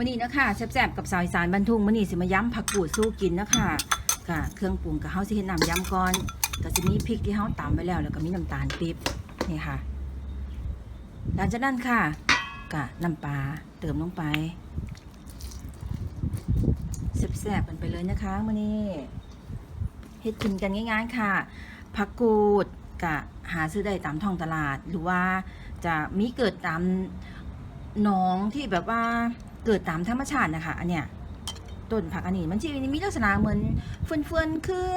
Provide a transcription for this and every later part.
มื้อนี้นะคะแซ่บๆกับสาวอีสานบรรทุงมื้อนี้สิมาย้ำผักกูดสู้กินนะคะกะเครื่องปรุงกับเฮาสิเฮ็ดน้ำย้ำก่อนก็สิมีพริกที่เฮาตำไว้แล้ว แล้วก็มีน้ำตาลปี๊บนี่ค่ะ หลังจากนั้นค่ะกะน้ำปลาเติมลงไปแซ่บๆกันไปเลยนะคะมื้อนี้เฮ็ดกินกันง่ายๆค่ะผักกูดกะหาซื้อได้ตามท้องตลาด หรือว่าจะมีเกิดตามหนองที่แบบว่า เกิดตามธรรมชาตินะคะอันเนี้ยต้นผักอันนี้มันจะมีลักษณะเหมือนเฟื่อนๆคือ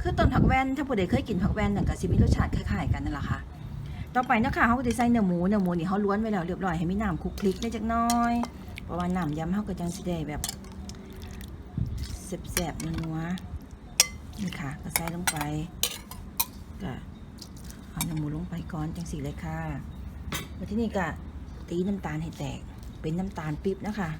คือต้นผักแวนถ้าผู้ใดเคยกินผักแวนน่ะก็สิมีรสชาติคล้ายๆกันนั่นแหละค่ะต่อไปนะคะเขาก็จะใส่เนื้อหมูเนื้อหมูนี่เขาล้วนไว้แล้วเรียบร้อยให้มีน้ำคลุกคลิกได้จักน้อยเพราะว่าน้ำยำเขาก็จังสิได้แบบแสบๆนัวนี่ค่ะก็ใส่ลงไปก็เอาเนื้อหมูลงไปก่อนจังสีเลยค่ะแล้วที่นี่ก็ตีน้ำตาลให้แตก เป็นน้ำตาลปิ๊บนะคะ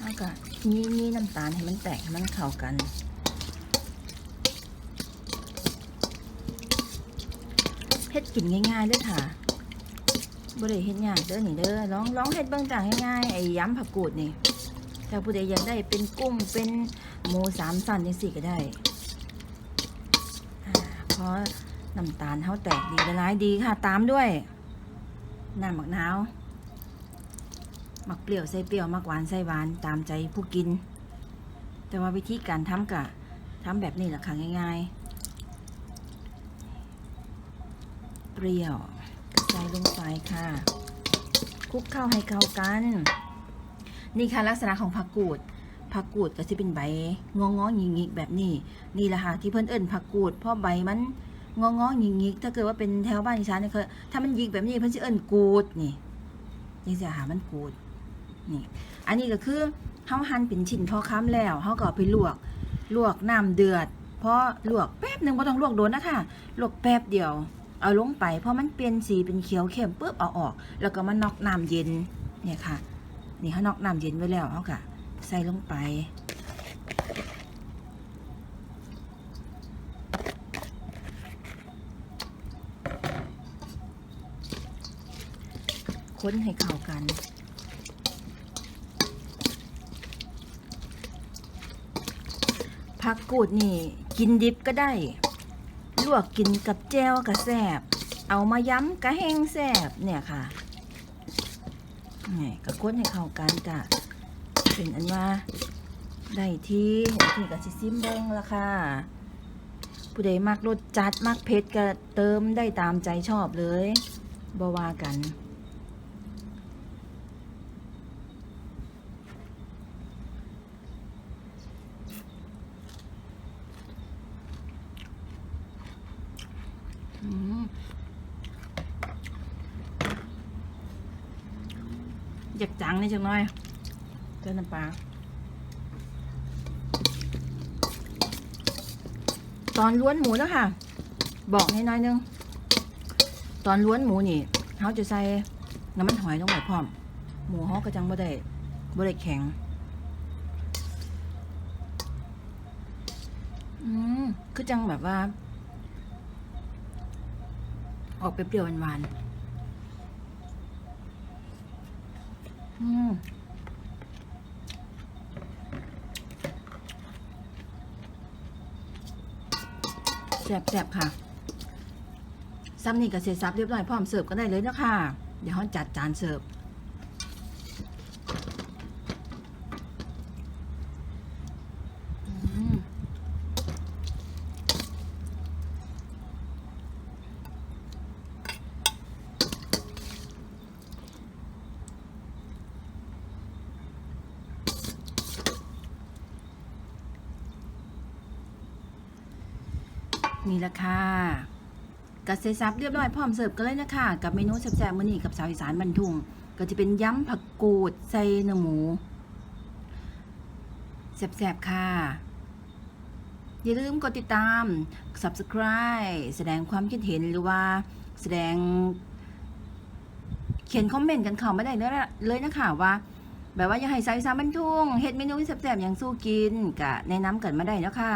แล้วก็นี่นี่น้ำตาลให้มันแตกให้มันเข้ากัน ฮ็ดกินง่ายๆเด้อค่ะบ่ได้เฮ็ดยากเด้อนี่เด้อลองลองเฮ็ดเบิ่งจ้าง่ายๆไอ้ยำผักกูดนี่ถ้าผู้ใดอยากได้เป็นกุ้งเป็นหมูสามสันจังซี่ก็ได้เพราะน้ำตาลเฮาแตกดีละลายดีค่ะ ตามด้วยน้ำมะนาวมักเปรี้ยวใส่เปรี้ยวมักหวานใส่หวานตามใจผู้กิน แต่ว่าวิธีการทำกะทำแบบนี้แหละค่ะง่าย ๆ เปรี้ยว ใส่ลงไปค่ะ คลุกเข้าให้เข้ากัน นี่ค่ะลักษณะของผักกูดผักกูดก็จะเป็นใบงองอๆหยิกแบบนี้ นี่แหละค่ะที่เพิ่นเอิ้นผักกูดเพราะใบมันงองอๆหยิกถ้าเกิดว่าเป็นแถวบ้านอีสานเนี่ยคือถ้ามันหยิกแบบนี้เพิ่นสิเอิ้นกูดนี่นี่จะหามันกูดนี่ อันนี้ก็คือเฮาหั่นเป็นชิ้นพอค้ำแล้วเฮาก็ไปลวกลวกน้ำเดือดพอลวกแป๊บหนึ่งบ่ต้องลวกโดนนะคะลวกแป๊บเดียว เอาลงไปพอมันเปลี่ยนสีเป็นเขียวเข้มปุ๊บเอาออก แล้วก็มานอกน้ำเย็นเนี่ยค่ะ นี่เฮานอกน้ำเย็นไว้แล้วเฮาก็ใส่ลงไป ค้นให้เข้ากันผักกูดนี่กินดิบก็ได้ ลวกกินกับแจ่วก็แซบเอามาย้ำกะแห้งแซบเนี่ยค่ะนี่ก็ค้นให้เข้ากันกะเป็นอันว่าได้ที่ที่กับซิซิมเบิ้งละค่ะผู้ใดมักรสจัดมักเผ็ดก็เติมได้ตามใจชอบเลยบวากัน อืม อยากจังนี่จังน่อยเติมน้ำปลาตอนล้วนหมูแล้วค่ะ บอกให้น้อยนึง ตอนล้วนหมูนี่เขาจะใส่น้ำมันหอยลงไปพร้อม หมูเขาก็จังบ่ได้บ่ได้แข็ง อืมคือจังแบบว่า ออกเปรี้ยวหวานๆ อืมแซ่บๆค่ะซ้ำนี่ก็เสร็จสับเรียบร้อยพร้อมเสิร์ฟก็ได้เลยนะคะเดี๋ยวฮ้อนจัดจานเสิร์ฟ อืม นี่แหละค่ะกัดเซซับเรียบร้อยพร้อมเสิร์ฟกันเลยนะคะ กับเมนูแซ่บๆมื้อนี้กับสาวอีสานบรรทุง ก็จะเป็นยำผักกูดใส่เนื้อหมูแซ่บๆค่ะ อย่าลืมกดติดตาม subscribe แสดงความคิดเห็นหรือว่าแสดง เขียนคอมเมนต์กันเข้ามาได้เลยนะเลยนะคะว่าแบบว่าอยากให้สายสานบันทุงเฮ็ดเมนูแซ่บๆอย่างสู้กินกะแนะนำกันมาได้แล้วค่ะ